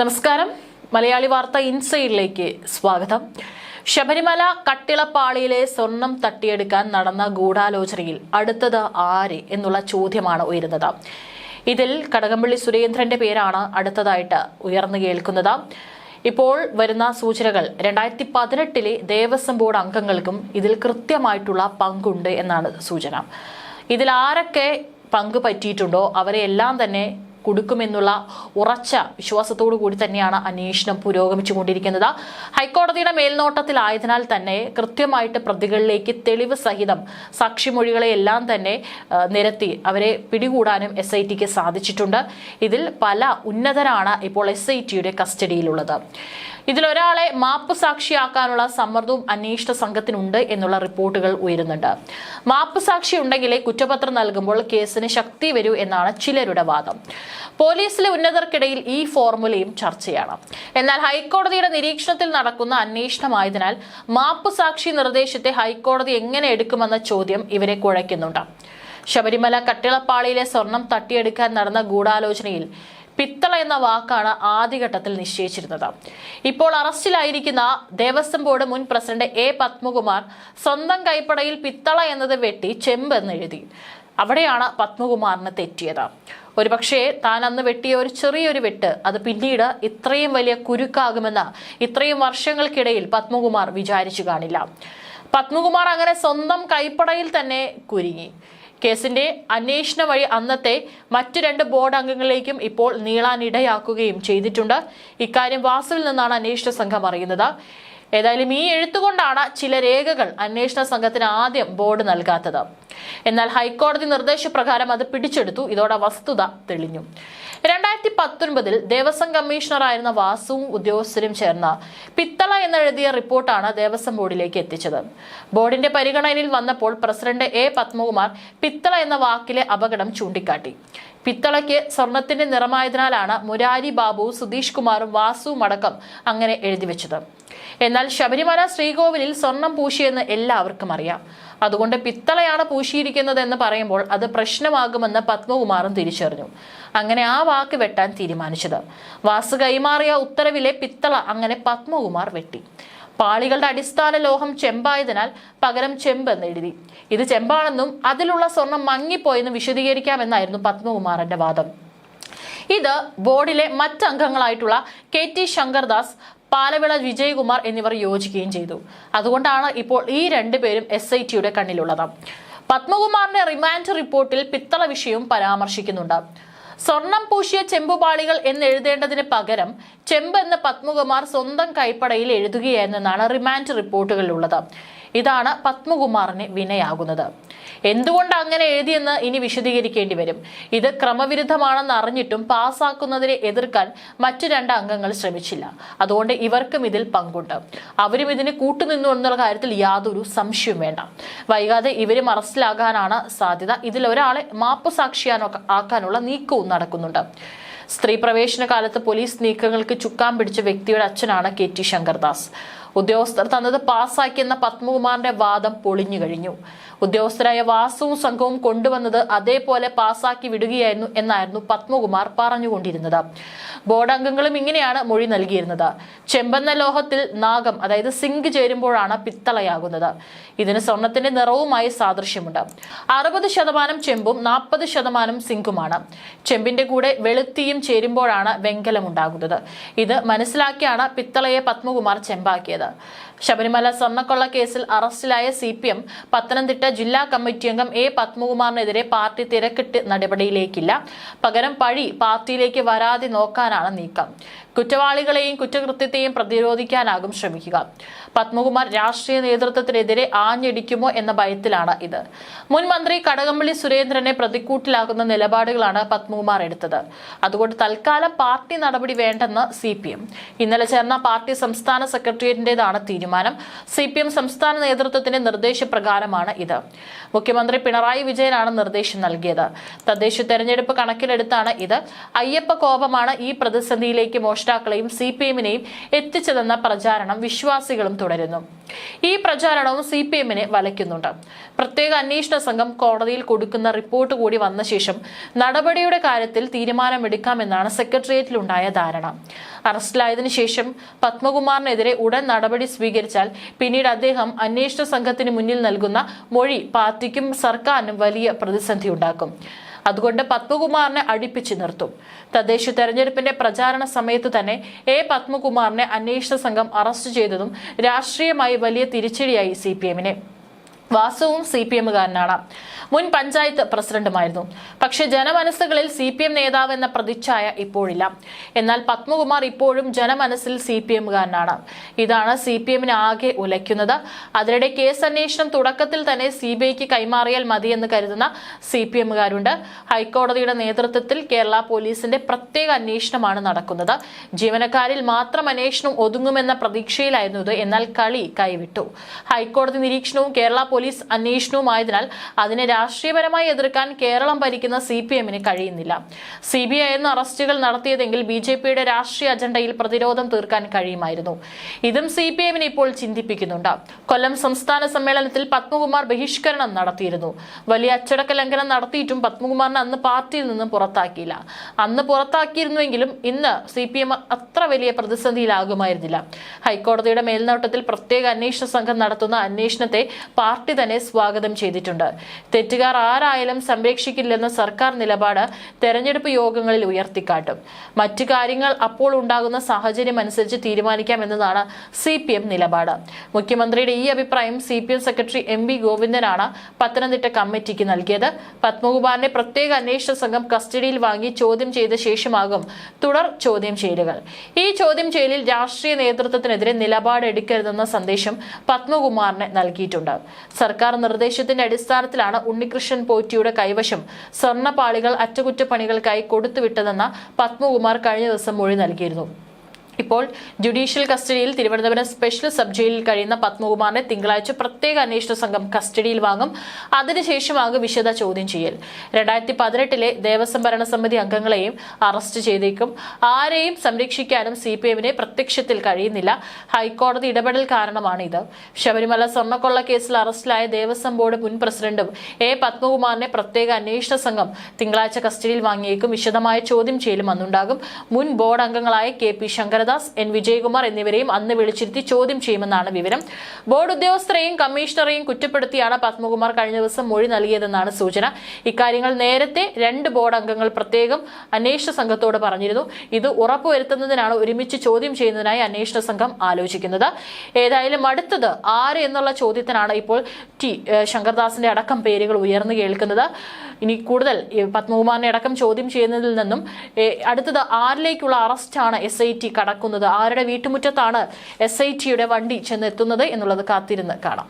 നമസ്കാരം. മലയാളി വാർത്ത ഇൻസൈഡിലേക്ക് സ്വാഗതം. ശബരിമല കട്ടിളപ്പാളിയിലെ സ്വർണം തട്ടിയെടുക്കാൻ നടന്ന ഗൂഢാലോചനയിൽ അടുത്തത് ആര് എന്നുള്ള ചോദ്യമാണ് ഉയരുന്നത്. ഇതിൽ കടകംപള്ളി സുരേന്ദ്രന്റെ പേരാണ് അടുത്തതായിട്ട് ഉയർന്നു കേൾക്കുന്നത്. ഇപ്പോൾ വരുന്ന സൂചനകൾ രണ്ടായിരത്തി പതിനെട്ടിലെ ദേവസ്വം ബോർഡ് അംഗങ്ങൾക്കും ഇതിൽ കൃത്യമായിട്ടുള്ള പങ്കുണ്ട് എന്നാണ് സൂചന. ഇതിൽ ആരൊക്കെ പങ്ക് പറ്റിയിട്ടുണ്ടോ അവരെ എല്ലാം തന്നെ കൊടുക്കുമെന്നുള്ള ഉറച്ച വിശ്വാസത്തോടു കൂടി തന്നെയാണ് അന്വേഷണം പുരോഗമിച്ചുകൊണ്ടിരിക്കുന്നത്. ഹൈക്കോടതിയുടെ മേൽനോട്ടത്തിലായതിനാൽ തന്നെ കൃത്യമായിട്ട് പ്രതികളിലേക്ക് തെളിവ് സഹിതം സാക്ഷിമൊഴികളെ എല്ലാം തന്നെ നിരത്തി അവരെ പിടികൂടാനും എസ് ഐ ടിക്ക് സാധിച്ചിട്ടുണ്ട്. ഇതിൽ പല ഉന്നതരാണ് ഇപ്പോൾ എസ് ഐ ടിയുടെ കസ്റ്റഡിയിലുള്ളത്. ഇതിലൊരാളെ മാപ്പ് സാക്ഷിയാക്കാനുള്ള സമ്മർദ്ദവും അന്വേഷണ സംഘത്തിനുണ്ട് എന്നുള്ള റിപ്പോർട്ടുകൾ ഉയരുന്നുണ്ട്. മാപ്പ് സാക്ഷി ഉണ്ടെങ്കിലേ കുറ്റപത്രം നൽകുമ്പോൾ കേസിന് ശക്തി വരൂ എന്നാണ് ചിലരുടെ വാദം. പോലീസിലെ ഉന്നതർക്കിടയിൽ ഈ ഫോർമുലയും ചർച്ചയാണ്. എന്നാൽ ഹൈക്കോടതിയുടെ നിരീക്ഷണത്തിൽ നടക്കുന്ന അന്വേഷണമായതിനാൽ മാപ്പ് സാക്ഷി നിർദ്ദേശത്തെ ഹൈക്കോടതി എങ്ങനെ എടുക്കുമെന്ന ചോദ്യം ഇവരെ കുഴയ്ക്കുന്നുണ്ട്. ശബരിമല കട്ടിളപ്പാളിയിലെ സ്വർണം തട്ടിയെടുക്കാൻ നടന്ന ഗൂഢാലോചനയിൽ പിത്തള എന്ന വാക്കാണ് ആദ്യഘട്ടത്തിൽ നിശ്ചയിച്ചിരുന്നത്. ഇപ്പോൾ അറസ്റ്റിലായിരിക്കുന്ന ദേവസ്വം ബോർഡ് മുൻ പ്രസിഡന്റ് എ പത്മകുമാർ സ്വന്തം കൈപ്പടയിൽ പിത്തള എന്നത് വെട്ടി ചെമ്പ് എന്ന് എഴുതി. അവിടെയാണ് പത്മകുമാറിന് തെറ്റിയത്. ഒരുപക്ഷേ താൻ അന്ന് വെട്ടിയ ഒരു ചെറിയൊരു വെട്ട് അത് പിന്നീട് ഇത്രയും വലിയ കുരുക്കാകുമെന്ന് ഇത്രയും വർഷങ്ങൾക്കിടയിൽ പത്മകുമാർ വിചാരിച്ചു കാണില്ല. പത്മകുമാർ അങ്ങനെ സ്വന്തം കൈപ്പടയിൽ തന്നെ കുരുങ്ങി. കേസിന്റെ അന്വേഷണ വഴി അന്നത്തെ മറ്റു രണ്ട് ബോർഡ് അംഗങ്ങളിലേക്കും ഇപ്പോൾ നീളാനിടയാക്കുകയും ചെയ്തിട്ടുണ്ട്. ഇക്കാര്യം വാസുവിൽ നിന്നാണ് അന്വേഷണ സംഘം അറിയുന്നത്. ഏതായാലും ഈ എഴുത്തുകൊണ്ടാണ് ചില രേഖകൾ അന്വേഷണ സംഘത്തിന് ആദ്യം ബോർഡ് നൽകാത്തത്. എന്നാൽ ഹൈക്കോടതി നിർദ്ദേശപ്രകാരം അത് പിടിച്ചെടുത്തു. ഇതോടെ വസ്തുത തെളിഞ്ഞു. രണ്ടായിരത്തി പത്തൊൻപതിൽ ദേവസ്വം കമ്മീഷണറായിരുന്ന വാസുവും ഉദ്യോഗസ്ഥരും ചേർന്ന പിത്തള എന്നെഴുതിയ റിപ്പോർട്ടാണ് ദേവസ്വം ബോർഡിലേക്ക് എത്തിച്ചത്. ബോർഡിന്റെ പരിഗണനയിൽ വന്നപ്പോൾ പ്രസിഡന്റ് എ പത്മകുമാർ പിത്തള എന്ന വാക്കിലെ അപകടം ചൂണ്ടിക്കാട്ടി. പിത്തളയ്ക്ക് സ്വർണത്തിന്റെ നിറമായതിനാലാണ് മുരാരി ബാബു സുധീഷ് കുമാറും വാസുവും അടക്കം അങ്ങനെ എഴുതി വെച്ചത്. എന്നാൽ ശബരിമല ശ്രീകോവിലിൽ സ്വർണം പൂശിയെന്ന് എല്ലാവർക്കും അറിയാം. അതുകൊണ്ട് പിത്തളയാണ് പൂശിയിരിക്കുന്നത് എന്ന് പറയുമ്പോൾ അത് പ്രശ്നമാകുമെന്ന് പത്മകുമാറും തിരിച്ചറിഞ്ഞു. അങ്ങനെ ആ വാക്ക് വെട്ടാൻ തീരുമാനിച്ചത്. വാസ് കൈമാറിയ ഉത്തരവിലെ പിത്തള അങ്ങനെ പത്മകുമാർ വെട്ടി. പാളികളുടെ അടിസ്ഥാന ലോഹം ചെമ്പായതിനാൽ പകരം ചെമ്പ് എന്ന് എഴുതി. ഇത് ചെമ്പാണെന്നും അതിലുള്ള സ്വർണം മങ്ങിപ്പോയെന്നും വിശദീകരിക്കാമെന്നായിരുന്നു പത്മകുമാറിന്റെ വാദം. ഇത് ബോർഡിലെ മറ്റ് അംഗങ്ങളായിട്ടുള്ള കെ ടി ശങ്കർദാസ് പാലവിള വിജയകുമാർ എന്നിവർ യോജിക്കുകയും ചെയ്തു. അതുകൊണ്ടാണ് ഇപ്പോൾ ഈ രണ്ടുപേരും എസ് ഐ ടിയുടെ കണ്ണിലുള്ളത്. പത്മകുമാറിന്റെ റിമാൻഡ് റിപ്പോർട്ടിൽ പിത്തള വിഷയവും പരാമർശിക്കുന്നുണ്ട്. സ്വർണം പൂശിയ ചെമ്പുപാളികൾ എന്ന് എഴുതേണ്ടതിന് പകരം ചെമ്പ് എന്ന് പത്മകുമാർ സ്വന്തം കൈപ്പടയിൽ എഴുതുകയായിരുന്നെന്നാണ് റിമാൻഡ് റിപ്പോർട്ടുകളിലുള്ളത്. ഇതാണ് പത്മകുമാറിന് വിനയാകുന്നത്. എന്തുകൊണ്ട് അങ്ങനെ എഴുതിയെന്ന് ഇനി വിശദീകരിക്കേണ്ടി വരും? ഇത് ക്രമവിരുദ്ധമാണെന്ന് അറിഞ്ഞിട്ടും പാസ്സാക്കുന്നതിനെ എതിർക്കാൻ മറ്റു രണ്ട് അംഗങ്ങൾ ശ്രമിച്ചില്ല. അതുകൊണ്ട് ഇവർക്കും ഇതിൽ പങ്കുണ്ട്. അവരും ഇതിന് കൂട്ടുനിന്നു എന്നുള്ള കാര്യത്തിൽ യാതൊരു സംശയവും വേണ്ട. വൈകാതെ ഇവരും അറസ്റ്റിലാകാനാണ് സാധ്യത. ഇതിൽ ഒരാളെ മാപ്പ് സാക്ഷിയാനോ ആക്കാനുള്ള നീക്കവും നടക്കുന്നുണ്ട്. സ്ത്രീ പ്രവേശന കാലത്ത് പോലീസ് നീക്കങ്ങൾക്ക് ചുക്കാൻ പിടിച്ച വ്യക്തിയുടെ അച്ഛനാണ് കെ ടി ശങ്കർദാസ്. ഉദ്യോഗസ്ഥർ തന്നത് പാസ്സാക്കിയെന്ന പത്മകുമാറിന്റെ വാദം പൊളിഞ്ഞു കഴിഞ്ഞു. ഉദ്യോഗസ്ഥരായ വാസുവും സംഘവും കൊണ്ടുവന്നത് അതേപോലെ പാസാക്കി വിടുകയായിരുന്നു എന്നായിരുന്നു പത്മകുമാർ പറഞ്ഞുകൊണ്ടിരുന്നത്. ബോർഡ് അംഗങ്ങളും ഇങ്ങനെയാണ് മൊഴി നൽകിയിരുന്നത്. ചെമ്പന്ന ലോഹത്തിൽ നാഗം അതായത് സിങ്ക് ചേരുമ്പോഴാണ് പിത്തളയാകുന്നത്. ഇതിന് സ്വർണത്തിന്റെ നിറവുമായി സാദൃശ്യമുണ്ട്. അറുപത് ശതമാനം ചെമ്പും നാൽപ്പത് ശതമാനം സിങ്കുമാണ്. ചെമ്പിന്റെ കൂടെ വെളുത്തിയും ചേരുമ്പോഴാണ് വെങ്കലം ഉണ്ടാകുന്നത് ഇത് മനസ്സിലാക്കിയാണ് പിത്തളയെ പത്മകുമാർ ചെമ്പാക്കിയത്. ശബരിമല സ്വർണക്കൊള്ള കേസിൽ അറസ്റ്റിലായ സി പി എം പത്തനംതിട്ട ജില്ലാ കമ്മിറ്റി അംഗം എ പത്മകുമാറിനെതിരെ പാർട്ടി തിരക്കിട്ട് നടപടിയിലേക്കില്ല. പകരം പഴി പാർട്ടിയിലേക്ക് വരാതെ നോക്കാനാണ് നീക്കം. കുറ്റവാളികളെയും കുറ്റകൃത്യത്തെയും പ്രതിരോധിക്കാനാകും ശ്രമിക്കുക. പത്മകുമാർ രാഷ്ട്രീയ നേതൃത്വത്തിനെതിരെ ആഞ്ഞടിക്കുമോ എന്ന ഭയത്തിലാണ് ഇത്. മുൻ മന്ത്രി കടകംപള്ളി സുരേന്ദ്രനെ പ്രതിക്കൂട്ടിലാക്കുന്ന നിലപാടുകളാണ് പത്മകുമാർ എടുത്തത്. അതുകൊണ്ട് തൽക്കാലം പാർട്ടി നടപടി വേണ്ടെന്ന് സി ഇന്നലെ ചേർന്ന പാർട്ടി സംസ്ഥാന സെക്രട്ടേറിയറ്റിന്റേതാണ് തീരുമാനം. സി സംസ്ഥാന നേതൃത്വത്തിന്റെ നിർദ്ദേശപ്രകാരമാണ് ഇത്. മുഖ്യമന്ത്രി പിണറായി വിജയനാണ് നിർദ്ദേശം നൽകിയത്. തദ്ദേശ തെരഞ്ഞെടുപ്പ് കണക്കിലെടുത്താണ് ഇത്. അയ്യപ്പ കോപമാണ് ഈ പ്രതിസന്ധിയിലേക്ക് മോശം മോഷ്ടാക്കളെയും സി പി എമ്മിനെയും എത്തിച്ചതെന്ന പ്രചാരണം വിശ്വാസികളും തുടരുന്നു. ഈ പ്രചാരണവും സി പി എമ്മിനെ വലയ്ക്കുന്നുണ്ട്. പ്രത്യേക അന്വേഷണ സംഘം കോടതിയിൽ കൊടുക്കുന്ന റിപ്പോർട്ട് കൂടി വന്ന ശേഷം നടപടിയുടെ കാര്യത്തിൽ തീരുമാനമെടുക്കാമെന്നാണ് സെക്രട്ടേറിയറ്റിലുണ്ടായ ധാരണ. അറസ്റ്റിലായതിനു ശേഷം പത്മകുമാറിനെതിരെ ഉടൻ നടപടി സ്വീകരിച്ചാൽ പിന്നീട് അദ്ദേഹം അന്വേഷണ സംഘത്തിന് മുന്നിൽ നൽകുന്ന മൊഴി പാർട്ടിക്കും സർക്കാരിനും വലിയ പ്രതിസന്ധി ഉണ്ടാക്കും അതുകൊണ്ട് പത്മകുമാറിനെ അടിപ്പിച്ചു നിർത്തും. തദ്ദേശ തെരഞ്ഞെടുപ്പിന്റെ പ്രചാരണ സമയത്ത് തന്നെ എ പത്മകുമാറിനെ അന്വേഷണ സംഘം അറസ്റ്റ് ചെയ്തതും രാഷ്ട്രീയമായി വലിയ തിരിച്ചടിയായി സി പി എമ്മിനെ. വാസുവും സി പി എമ്മുകാരനാണ്. മുൻ പഞ്ചായത്ത് പ്രസിഡന്റുമായിരുന്നു. പക്ഷെ ജനമനസ്സുകളിൽ സി പി എം നേതാവ് എന്ന പ്രതിച്ഛായ ഇപ്പോഴില്ല. എന്നാൽ പത്മകുമാർ ഇപ്പോഴും ജനമനസ്സിൽ സി പി എമ്മുകാരനാണ്. ഇതാണ് സി പി എമ്മിനെ ആകെ ഉലയ്ക്കുന്നത്. അതിനിടെ കേസ് അന്വേഷണം തുടക്കത്തിൽ തന്നെ സി ബി ഐക്ക് കൈമാറിയാൽ മതിയെന്ന് കരുതുന്ന സി പി എമ്മുകാരുണ്ട്. ഹൈക്കോടതിയുടെ നേതൃത്വത്തിൽ കേരള പോലീസിന്റെ പ്രത്യേക അന്വേഷണമാണ് നടക്കുന്നത്. ജീവനക്കാരിൽ മാത്രം അന്വേഷണം ഒതുങ്ങുമെന്ന പ്രതീക്ഷയിലായിരുന്നു ഇത്. എന്നാൽ കളി കൈവിട്ടു. ഹൈക്കോടതി നിരീക്ഷണവും കേരള പോലീസ് അന്വേഷണവുമായതിനാൽ അതിനെ രാഷ്ട്രീയപരമായി എതിർക്കാൻ കേരളം ഭരിക്കുന്ന സി പി എമ്മിന് കഴിയുന്നില്ല. സി ബി ഐ എന്ന അറസ്റ്റുകൾ നടത്തിയതെങ്കിൽ ബി ജെ പിയുടെ രാഷ്ട്രീയ അജണ്ടയിൽ പ്രതിരോധം തീർക്കാൻ കഴിയുമായിരുന്നു. ഇതും സി പി എമ്മിനെ ഇപ്പോൾ ചിന്തിപ്പിക്കുന്നുണ്ട്. കൊല്ലം സംസ്ഥാന സമ്മേളനത്തിൽ പത്മകുമാർ ബഹിഷ്കരണം നടത്തിയിരുന്നു. വലിയ അച്ചടക്ക ലംഘനം നടത്തിയിട്ടും പത്മകുമാറിനെ അന്ന് പാർട്ടിയിൽ നിന്നും പുറത്താക്കിയില്ല. അന്ന് പുറത്താക്കിയിരുന്നുവെങ്കിലും ഇന്ന് സി പി എം അത്ര വലിയ പ്രതിസന്ധിയിലാകുമായിരുന്നില്ല. ഹൈക്കോടതിയുടെ മേൽനോട്ടത്തിൽ പ്രത്യേക അന്വേഷണ സംഘം നടത്തുന്ന അന്വേഷണത്തെ പാർട്ടി തന്നെ സ്വാഗതം ചെയ്തിട്ടുണ്ട്. തെറ്റുകാർ ആരായാലും സംരക്ഷിക്കില്ലെന്ന സർക്കാർ നിലപാട് തെരഞ്ഞെടുപ്പ് യോഗങ്ങളിൽ ഉയർത്തിക്കാട്ടും. മറ്റു കാര്യങ്ങൾ അപ്പോൾ ഉണ്ടാകുന്ന സാഹചര്യം അനുസരിച്ച് തീരുമാനിക്കാമെന്നതാണ് സി പി എം നിലപാട്. മുഖ്യമന്ത്രിയുടെ ഈ അഭിപ്രായം C P M secretary M V ഗോവിന്ദനാണ് Pathanamthitta കമ്മിറ്റിക്ക് നൽകിയത്. പത്മകുമാറിനെ പ്രത്യേക അന്വേഷണ സംഘം കസ്റ്റഡിയിൽ വാങ്ങി ചോദ്യം ചെയ്ത ശേഷമാകും തുടർ ചോദ്യം ചെയ്യലുകൾ. ഈ ചോദ്യം ചെയ്യലിൽ രാഷ്ട്രീയ നേതൃത്വത്തിനെതിരെ നിലപാടെടുക്കരുതെന്ന സന്ദേശം പത്മകുമാറിന് നൽകിയിട്ടുണ്ട്. സർക്കാർ നിർദ്ദേശത്തിന്റെ അടിസ്ഥാനത്തിലാണ് ഉണ്ണികൃഷ്ണൻ പോറ്റിയുടെ കൈവശം സ്വർണപാളികൾ അറ്റകുറ്റപ്പണികൾക്കായി കൊടുത്തുവിട്ടതെന്ന പത്മകുമാർ കഴിഞ്ഞ ദിവസം മൊഴി നൽകിയിരുന്നു ഇപ്പോൾ ജുഡീഷ്യൽ കസ്റ്റഡിയിൽ തിരുവനന്തപുരം സ്പെഷ്യൽ സബ് ജയിലിൽ കഴിയുന്ന പത്മകുമാറിനെ തിങ്കളാഴ്ച പ്രത്യേക അന്വേഷണ സംഘം കസ്റ്റഡിയിൽ വാങ്ങും. അതിനുശേഷമാകും വിശദ ചോദ്യം ചെയ്യൽ. രണ്ടായിരത്തി പതിനെട്ടിലെ ദേവസ്വം ഭരണസമിതി അംഗങ്ങളെയും അറസ്റ്റ് ചെയ്തേക്കും. ആരെയും സംരക്ഷിക്കാനും സി പി എമ്മിനെ പ്രത്യക്ഷത്തിൽ കഴിയുന്നില്ല. ഹൈക്കോടതി ഇടപെടൽ കാരണമാണ് ഇത് ശബരിമല സ്വർണക്കൊള്ള കേസിൽ അറസ്റ്റിലായ ദേവസ്വം ബോർഡ് മുൻ പ്രസിഡന്റും എ പത്മകുമാറിനെ പ്രത്യേക അന്വേഷണ സംഘം തിങ്കളാഴ്ച കസ്റ്റഡിയിൽ വാങ്ങിയേക്കും. വിശദമായ ചോദ്യം ചെയ്യലും അന്നുണ്ടാകും. മുൻ ബോർഡ് അംഗങ്ങളായ K P Sankaradas N Vijayakumar എന്നിവരെയും അന്ന് വിളിച്ചിരുത്തി ചോദ്യം ചെയ്യുമെന്നാണ് വിവരം. ബോർഡ് ഉദ്യോഗസ്ഥരെയും കമ്മീഷണറെയും കുറ്റപ്പെടുത്തിയാണ് പത്മകുമാർ കഴിഞ്ഞ ദിവസം മൊഴി നൽകിയതെന്നാണ് സൂചന. ഇക്കാര്യങ്ങൾ നേരത്തെ രണ്ട് ബോർഡ് അംഗങ്ങൾ പ്രത്യേകം അന്വേഷണ സംഘത്തോട് പറഞ്ഞിരുന്നു. ഇത് ഉറപ്പുവരുത്തുന്നതിനാണ് ഒരുമിച്ച് ചോദ്യം ചെയ്യുന്നതിനായി അന്വേഷണ സംഘം ആലോചിക്കുന്നത്. ഏതായാലും അടുത്തത് ആര് എന്നുള്ള ചോദ്യത്തിനാണ് ഇപ്പോൾ ടി ശങ്കർദാസിന്റെ അടക്കം പേരുകൾ ഉയർന്നു കേൾക്കുന്നത്. ഇനി കൂടുതൽ പത്മകുമാറിനെ അടക്കം ചോദ്യം ചെയ്യുന്നതിൽ നിന്നും അടുത്തത് ആരിലേക്കുള്ള അറസ്റ്റാണ് എസ് ഐ ടി കടക്കുന്നത് ആരുടെ വീട്ടുമുറ്റത്താണ് എസ് ഐ ടിയുടെ വണ്ടി ചെന്നെത്തുന്നത് എന്നുള്ളത് കാത്തിരുന്ന് കാണാം.